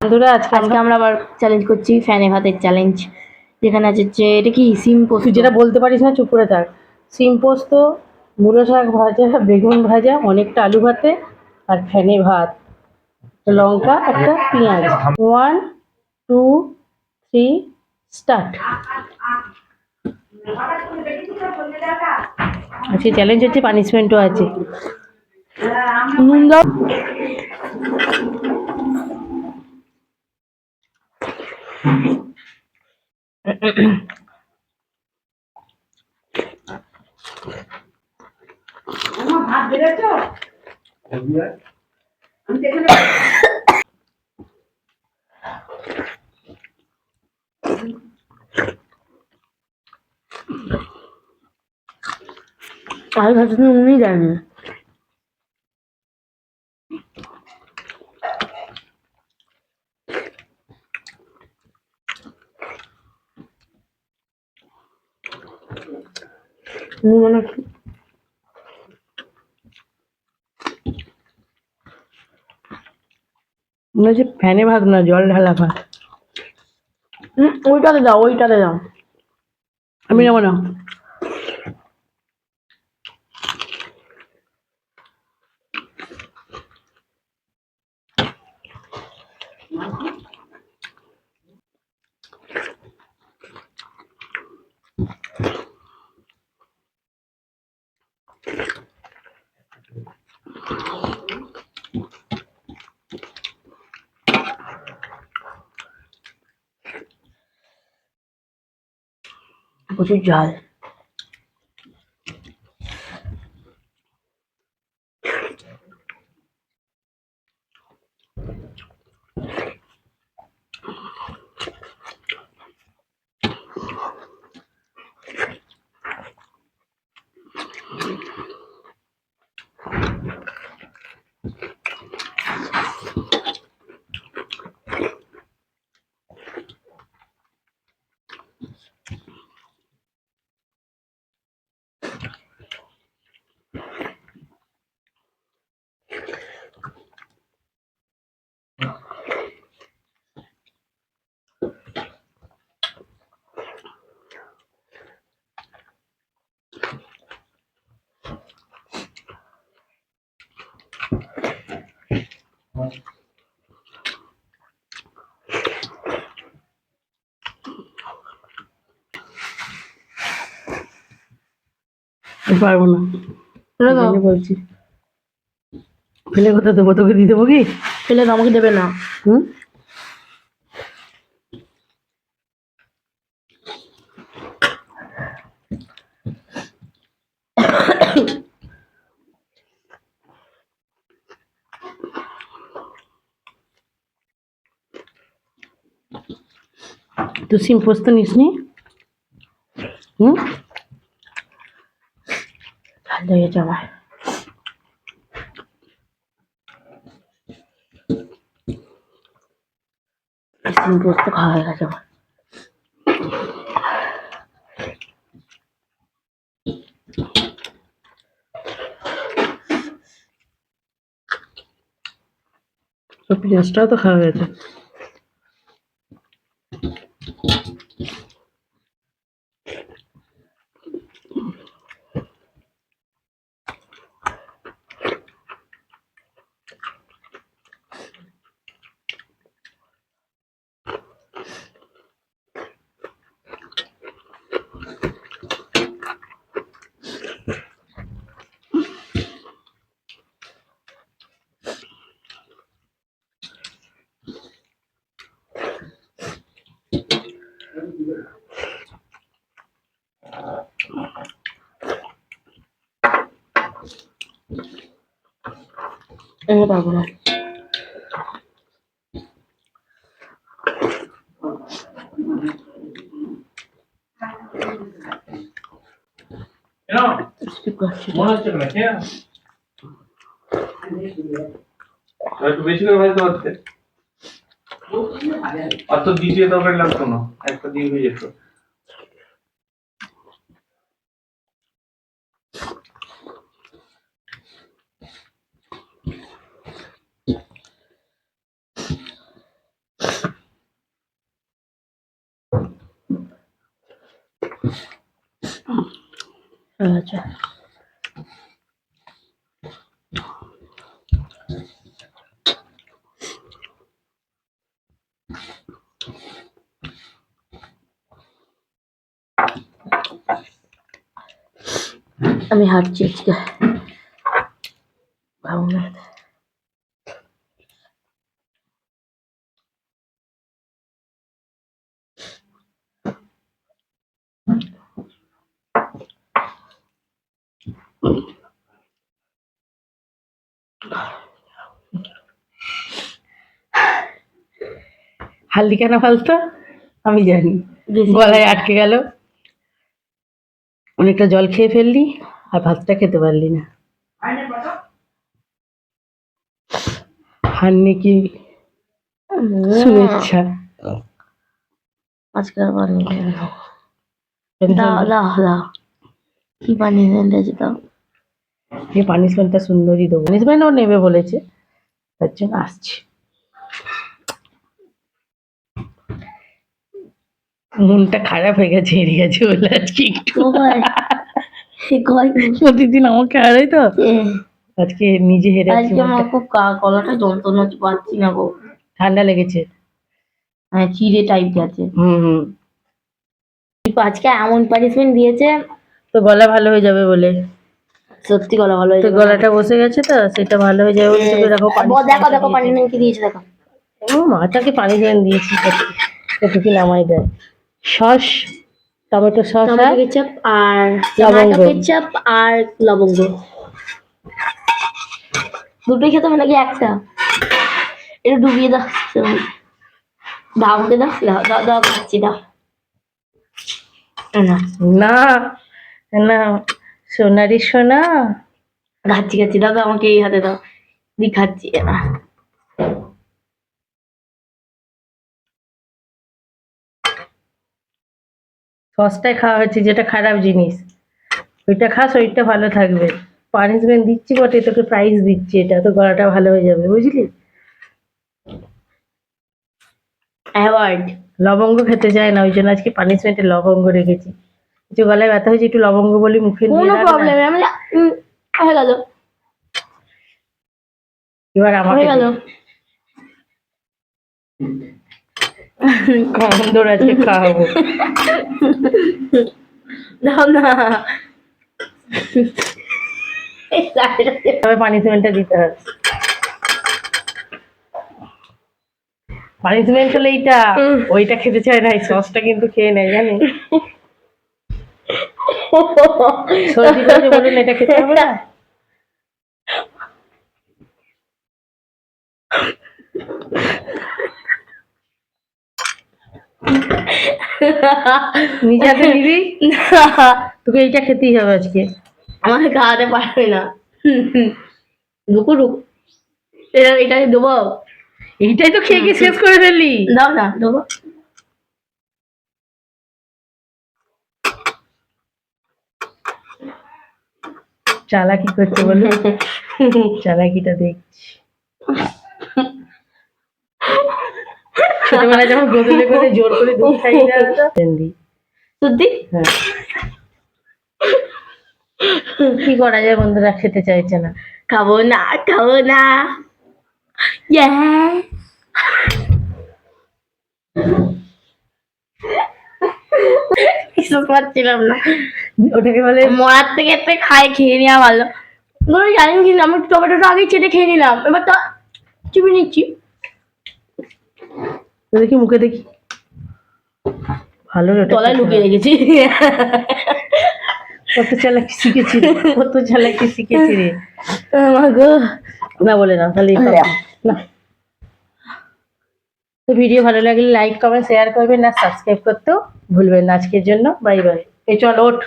বন্ধুরা আজকে আমরা আজকে আমরা আবার চ্যালেঞ্জ করছি ফ্যানে ভাতের চ্যালেঞ্জ যেখানে আছে হচ্ছে এটা কি সিম তুই যেটা বলতে পারিস না চুপ করে থাক। সিম পোস্ত মূলো শাক ভাজা বেগুন ভাজা অনেকটা আলু ভাতে আর ফ্যানে ভাত। লঙ্কা একটা পেঁয়াজ। ওয়ান টু থ্রি স্টার্ট আজকে চ্যালেঞ্জ হচ্ছে পানিশমেন্টও আছে নুন দাও আর ভাত নুনই জানি নুন মানে কি? মনে হচ্ছে ফ্যানে ভাত না জল ঢালা ভাত। ওইটাতে দাও ওইটাতে দাও আমি নেব না। প্রচুর ঝাল পারব না। বলছি। ফেলে কোথায় দেবো? তোকে দিয়ে দেবো কি? ফেলে তো আমাকে দেবে না। হুম? তুই সিম পোস্ত নিস নি হুম ঝাল লেগেছে আমার সিম পোস্ত খাওয়া হয়ে গেছে আমার তো পেঁয়াজটাও তো খাওয়া গেছে আমি পারব না Skip করছি। মনে হচ্ছে না খেয়ে নাও। আর একটু বেশি করে ভাজতে পারতে আর আর তো দ্বিতীয় দরকার লাগতো না একটা দিয়ে হয়ে যেত। আচ্ছা। আমি হাঁটছি আজকে না। হালদি কেন ফালতো? আমি জানি। গলায় আটকে গেল। অনেকটা জল খেয়ে ফেললি। আর ভাতটা খেতে পারলি না। হান্নি কি শুভেচ্ছা? আজকে আর পানি দাও দাও দাও কি পানি আছে দাও। যে পানিশমেন্টটা সুন্দরই দেবো। পানিশমেন্ট ও নেবে বলেছে তার জন্য আসছি। মনটা খারাপ হয়ে গেছে হেরে গেছে বলে আজকে একটু। কই প্রতিদিন আমাকে হারাই তো। আজকে নিজে হেরে আছি আজকে আমার খুব কা- গলাটা যন্ত্রণা পাচ্ছি না গো। ঠান্ডা লেগেছে। হ্যাঁ চিড়ে টাইপ গেছে হুম হুম। আজকে এমন পানিশমেন্ট দিয়েছে। তো গলা ভালো হয়ে যাবে বলে। সত্যি গলা ভালো হয়ে যাবে। গলাটা বসে গেছে তো সেটা ভালো হয়ে যাবে বলে তোকে দেখো দেখো দেখো পানিশমেন্ট কি দিয়েছে দেখো। ও মাটাকে পানি জেন দিয়েছি কতটুকু নামাই দেয়? Sauce. Tomato sauce tomato ketchup আর লবঙ্গ। টমেটো কেচাপ আর লবঙ্গ। দুটোই খেতে হবে নাকি একটা। এটা ডুবিয়ে দাও দাও আমাকে দাও দাও দাও দাও খাচ্ছি দাও। না। না না সোনারি সোনা। খাচ্ছি খাচ্ছি দাও দাও আমাকে এই হাতে দাও। দি খাচ্ছি না সসটাই খাওয়া হচ্ছে যেটা খারাপ জিনিস। ওইটা খা শরীরটা ভালো থাকবে। পানিশমেন্ট দিচ্ছি বটে তোকে প্রাইজ দিচ্ছি এটা তো গলাটা ভালো হয়ে যাবে বুঝলি? অ্যাওয়ার্ড লবঙ্গ খেতে চায় না ওই জন্য আজকে পানিশমেন্টে লবঙ্গ রেখেছি। কিছু গলায় ব্যথা হয়েছে একটু লবঙ্গ বলি মুখে কোনো প্রবলেম আমি হয়ে গেল। এবার আমাকে গেল কমন্দর খাওয়াবো দাও না তবে পানিশমেন্টটা দিতে হবে পানিশমেন্ট হলে এইটা ওইটা খেতে চায় না এই সসটা কিন্তু খেয়ে নেয় জানিস সর্দি বলুন এটা খেতে হবে না নিজে হাতে নিবি? তোকে এইটা খেতেই হবে আজকে। আমাকে খাওয়াতে পারবে না। রুকু রুকু এটা এটা দেবো। এইটাই তো খেয়ে খেয়ে শেষ করে ফেললি। দাও না দেবো। চালাকি করছে বলে। চালাকিটা দেখছি। ছোটবেলায় যখন গোদলে করে জোর করে দুধ দি হ্যাঁ। কি করা যায় বন্ধুরা খেতে চাইছে না। খাব না খাব না। কিছু পাচ্ছিলাম না। ওটাকে বলে মরার থেকে একটা খাই খেয়ে নেওয়া ভালো। ধরো জানি কি আমি টমেটোটা আগে চেটে খেয়ে নিলাম। এবার তো চিপে নিচ্ছি। দেখি মুখে দেখি। ভালো তলায় লুকিয়ে রেখেছি। কত চালাকি শিখেছি কত চালাকি শিখেছি রে। গো। না বলে না তাহলে না। তো ভিডিও ভালো লাগলে লাইক কমেন্ট শেয়ার করবেন আর সাবস্ক্রাইব করতেও ভুলবেন না আজকের জন্য। বাই বাই এই চল ওঠ।